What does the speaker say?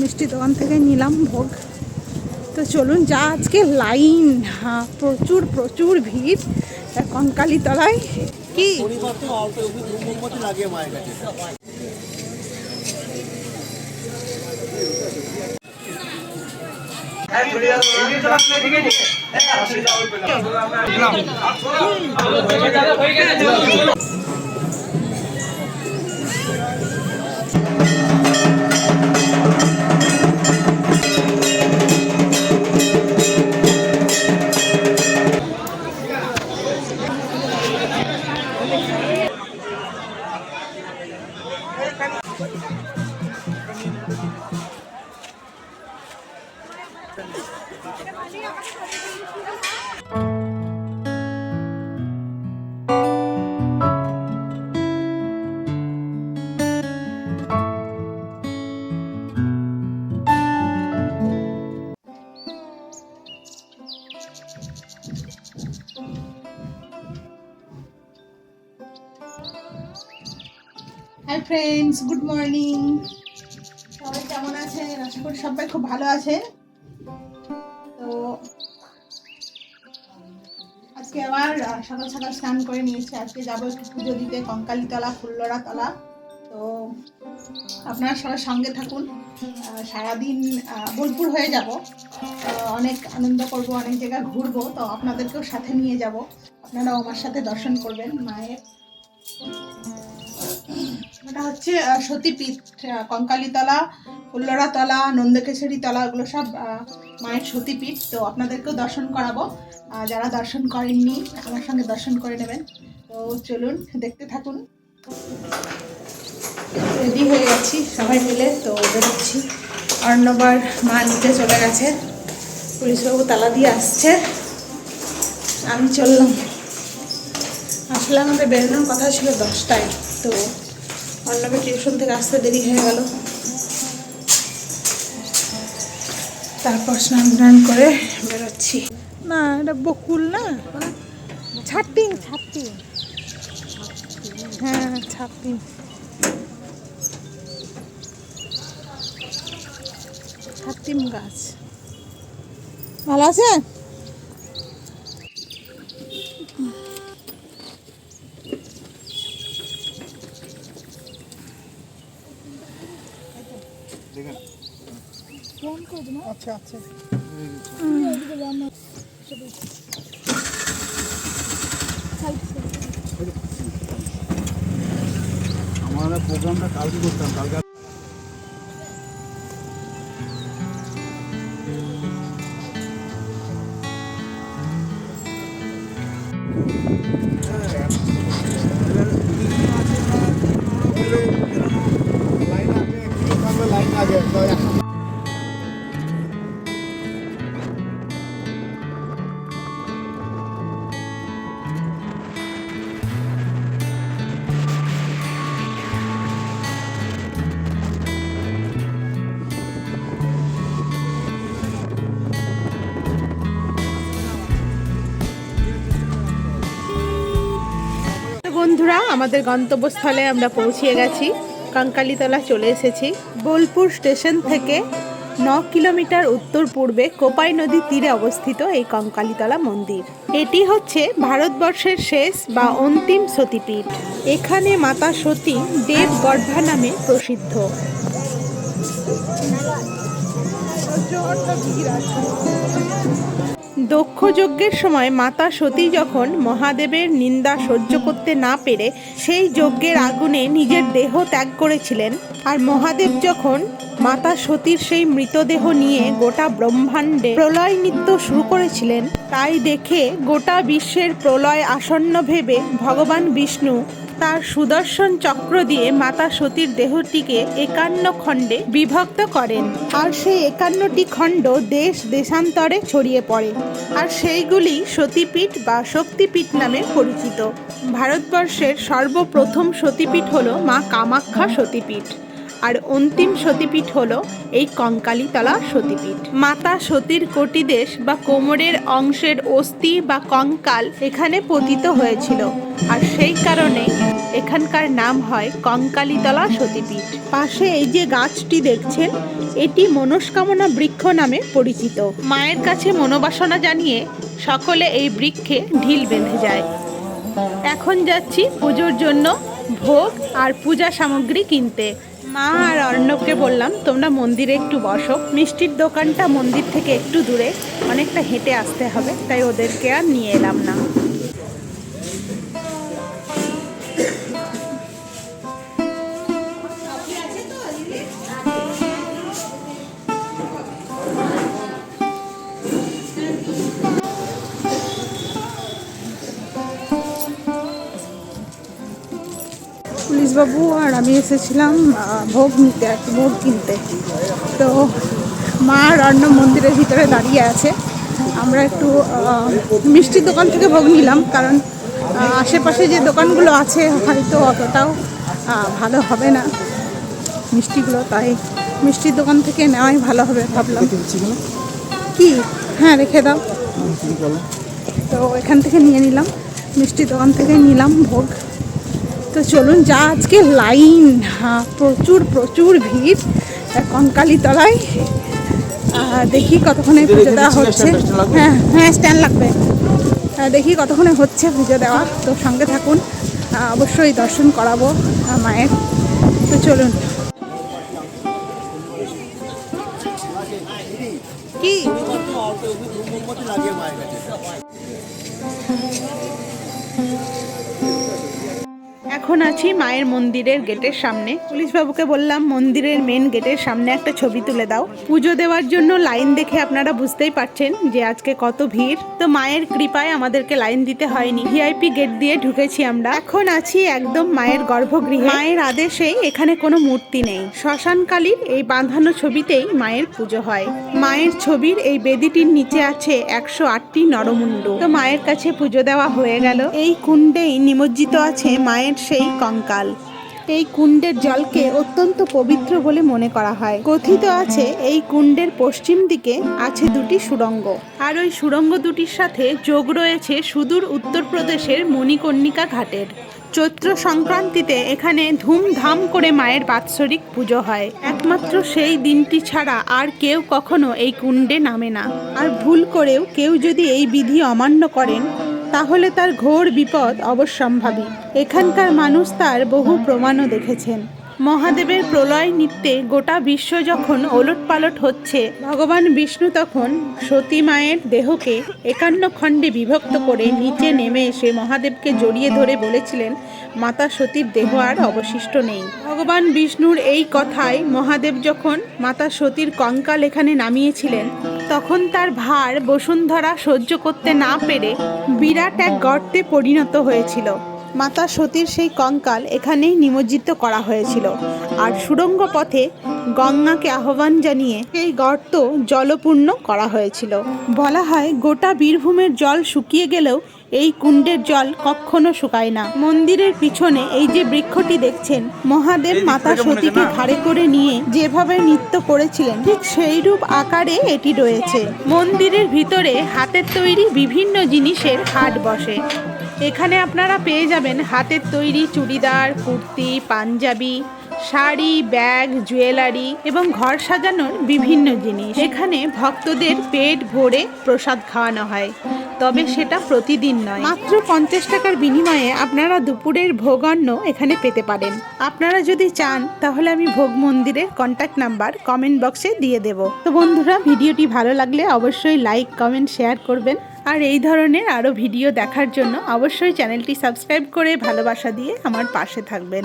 মিষ্টি দোকান থেকে নিলাম ভোগ। তো চলুন, যা আজকে লাইন। হ্যাঁ প্রচুর প্রচুর ভিড় তা কঙ্কালী তলায় কি? হাই ফ্রেন্ডস গুড মর্নিং সবাই কেমন আছেন? আশা করি সবাই খুব ভালো আছে তো, আজকে আবার সকাল সকাল স্নান করে নিয়েছি। আজকে যাব একটু পুজো দিতে, কঙ্কালীতলা ফুল্লরা তলা। তো, আপনারা সবাই সঙ্গে থাকুন। সারাদিন বোলপুর হয়ে যাব। অনেক আনন্দ করব, অনেক জায়গা ঘুরবো। তো, আপনাদেরকেও সাথে নিয়ে যাব। আপনারাও আমার সাথে দর্শন করবেন, মায়ের এটা হচ্ছে সতীপীঠ কঙ্কালীতলা ফুল্লরাতলা নন্দকেশ্বরী তলা ওগুলো সব মায়ের সতীপীঠ। তো আপনাদেরকেও দর্শন করাবো। যারা দর্শন করেননি, আমার সঙ্গে দর্শন করে নেবেন। তো চলুন, দেখতে থাকুন। রেডি হয়ে গেছি সবাই মিলে। তো বেরোচ্ছি। অর্ণবার মা নিচে চলে গেছে। পুলিশবাবু তালা দিয়ে আসছে। আমি চললাম। আসলে আমাদের বেরোনোর কথা ছিল দশটায়। তো অন্নবে টিউশন থেকে আসতে দেরি হয়ে গেল। তারপর স্নান টান করে বেরোচ্ছি। না, এটা বকুল না? ছাপ্পিং ছাপ্পিং হ্যাঁ ছাপ্পিং ছাত্তিম গাছ। ভালো আছে আচ্ছা আচ্ছা। আমার প্রোগ্রামটা কালকে করতাম কালকে আমাদের গন্তব্যস্থলে আমরা পৌঁছিয়ে গেছি। কঙ্কালীতলা চলে এসেছি। বোলপুর স্টেশন থেকে ন কিলোমিটার উত্তর পূর্বে কোপাই নদীর তীরে অবস্থিত এই কঙ্কালীতলা মন্দির। এটি হচ্ছে ভারতবর্ষের শেষ বা অন্তিম সতীপীঠ। এখানে মাতা সতী দেবগর্ভা নামে প্রসিদ্ধ। দক্ষ যজ্ঞের সময় মাতা সতী যখন মহাদেবের নিন্দা সহ্য করতে না পেরে সেই যজ্ঞের আগুনে নিজের দেহ ত্যাগ করেছিলেন আর মহাদেব যখন মাতা সতীর সেই মৃতদেহ নিয়ে গোটা ব্রহ্মাণ্ডে প্রলয় নৃত্য শুরু করেছিলেন, তাই দেখে গোটা বিশ্বের প্রলয় আসন্ন ভেবে ভগবান বিষ্ণু তার সুদর্শন চক্র দিয়ে মাতা সতীর দেহটিকে একান্ন খণ্ডে বিভক্ত করেন। আর সেই একান্নটি খণ্ড দেশ দেশান্তরে ছড়িয়ে পড়ে। আর সেইগুলি সতীপীঠ বা শক্তিপীঠ নামে পরিচিত। ভারতবর্ষের সর্বপ্রথম সতীপীঠ হল মা কামাখ্যা সতীপীঠ। আর অন্তিম সতীপীঠ হল এই কঙ্কালীতলা সতীপীঠ। মাতা সতীর কোটিদেশ বা কোমরের অংশের অস্থি বা কঙ্কাল এখানে পতিত হয়েছিল। আর সেই কারণে এখানকার নাম হয় কঙ্কালীতলা সতীপীঠ। পাশে এই যে গাছটি দেখছেন, এটি মনস্কামনা বৃক্ষ নামে পরিচিত। মায়ের কাছে মনোবাসনা জানিয়ে সকলে এই বৃক্ষে ঢিল বেঁধে যায়। এখন যাচ্ছি পুজোর জন্য ভোগ আর পূজা সামগ্রী কিনতে। মা আর অর্ণবকে বললাম, তোমরা মন্দিরে একটু বসো। মিষ্টির দোকানটা মন্দির থেকে একটু দূরে, অনেকটা হেঁটে আসতে হবে, তাই ওদেরকে আর নিয়ে এলাম না। পুলিশবাবু আর আমি এসেছিলাম ভোগ নিতে আর কি, ভোগ কিনতে। তো মা অর্ণব মন্দিরের ভিতরে দাঁড়িয়ে আছে। আমরা একটু মিষ্টির দোকান থেকে ভোগ নিলাম কারণ আশেপাশে যে দোকানগুলো আছে হয়তো অতটাও ভালো হবে না মিষ্টিগুলো তাই মিষ্টির দোকান থেকে নেওয়াই ভালো হবে ভাবলাম। কি হ্যাঁ রেখে দাও। তো এখান থেকে নিয়ে নিলাম মিষ্টির দোকান থেকে নিলাম ভোগ। তো চলুন যা আজকে লাইন। হ্যাঁ প্রচুর প্রচুর ভিড় কঙ্কালি তলায় দেখি কতক্ষণে পুজো দেওয়া হচ্ছে। হ্যাঁ হ্যাঁ স্ট্যান্ড লাগবে। দেখি কতক্ষণে হচ্ছে পুজো দেওয়া। তো সঙ্গে থাকুন অবশ্যই দর্শন করাবো মায়ের। তো চলুন। কি? মোমবাতি লাগে মায়ের কাছে এখন আছি মায়ের মন্দিরের গেটের সামনে। পুলিশ বাবুকে বললাম, মন্দিরের মেন গেটের সামনে একটা ছবি তুলে দাও। পুজো দেওয়ার জন্য লাইন দেখে আপনারা বুঝতেই পারছেন যে আজকে কত ভিড়। তো মায়ের কৃপায় আমাদেরকে লাইন দিতে হয়নি। ভিআইপি গেট দিয়ে ঢুকেছি আমরা। এখন আছি একদম মায়ের গর্ভগৃহে। মায়ের আদেশে এখানে কোনো মূর্তি নেই। শ্মশানকালীর এই বাঁধানো ছবিতেই মায়ের পুজো হয়। মায়ের ছবির এই বেদিটির নিচে আছে একশো আটটি নরমুণ্ড। তো মায়ের কাছে পুজো দেওয়া হয়ে গেল। এই কুণ্ডেই নিমজ্জিত আছে মায়ের সেই কঙ্কাল। এই কুণ্ডের জলকে অত্যন্ত পবিত্র বলে মনে করা হয়। কথিত আছে, এই কুণ্ডের পশ্চিম দিকে আছে দুটি সুড়ঙ্গ। আর ওই সুড়ঙ্গ দুটির সাথে যোগ রয়েছে সুদূর উত্তরপ্রদেশের মণিকর্ণিকা ঘাটের। চৈত্র সংক্রান্তিতে এখানে ধুমধাম করে মায়ের বাৎসরিক পুজো হয়। একমাত্র সেই দিনটি ছাড়া আর কেউ কখনো এই কুণ্ডে নামে না। আর ভুল করেও কেউ যদি এই বিধি অমান্য করেন তাহলে তার ঘোর বিপদ অবশ্যম্ভাবী। এখানকার মানুষ তার বহু প্রমাণও দেখেছেন। মহাদেবের প্রলয় নৃত্যে গোটা বিশ্ব যখন ওলট পালট হচ্ছে, ভগবান বিষ্ণু তখন সতী মায়ের দেহকে একান্ন খণ্ডে বিভক্ত করে নিচে নেমে এসে মহাদেবকে জড়িয়ে ধরে বলেছিলেন, মাতা সতীর দেহ আর অবশিষ্ট নেই। ভগবান বিষ্ণুর এই কথায় মহাদেব যখন মাতা সতীর কঙ্কাল এখানে নামিয়েছিলেন, তখন তার ভার বসুন্ধরা সহ্য করতে না পেরে বিরাট এক গর্তে পরিণত হয়েছিল। মাতা সতীর সেই কঙ্কাল এখানেই নিমজ্জিত করা হয়েছিল। আর সুড়ঙ্গ পথে গঙ্গাকে আহ্বান জানিয়ে এই গর্ত জলপূর্ণ করা হয়েছিল। বলা হয় গোটা বীরভূমের জল শুকিয়ে গেলেও এই কুণ্ডের জল কখনো শুকায় না। মন্দিরের পিছনে এই যে বৃক্ষটি দেখছেন মহাদেব মাতা সতীকে ঘাড়ে করে নিয়ে যেভাবে নৃত্য করেছিলেন ঠিক সেই রূপ আকারে এটি রয়েছে। মন্দিরের ভিতরে হাতের তৈরি বিভিন্ন জিনিসের হাট বসে। এখানে আপনারা পেয়ে যাবেন হাতের তৈরি চুড়িদার, কুর্তি, পাঞ্জাবি, শাড়ি, ব্যাগ, জুয়েলারি এবং ঘর সাজানোর বিভিন্ন জিনিস। এখানে ভক্তদের পেট ভরে প্রসাদ খাওয়ানো হয়। তবে সেটা প্রতিদিন নয়। মাত্র পঞ্চাশ টাকার বিনিময়ে আপনারা দুপুরের ভোগ অন্ন এখানে পেতে পারেন। আপনারা যদি চান, তাহলে আমি ভোগ মন্দিরের কন্ট্যাক্ট নাম্বার কমেন্ট বক্সে দিয়ে দেব। তো বন্ধুরা, ভিডিওটি ভালো লাগলে অবশ্যই লাইক কমেন্ট শেয়ার করবেন। আর এই ধরনের আরও ভিডিও দেখার জন্য অবশ্যই চ্যানেলটি সাবস্ক্রাইব করে ভালোবাসা দিয়ে আমার পাশে থাকবেন।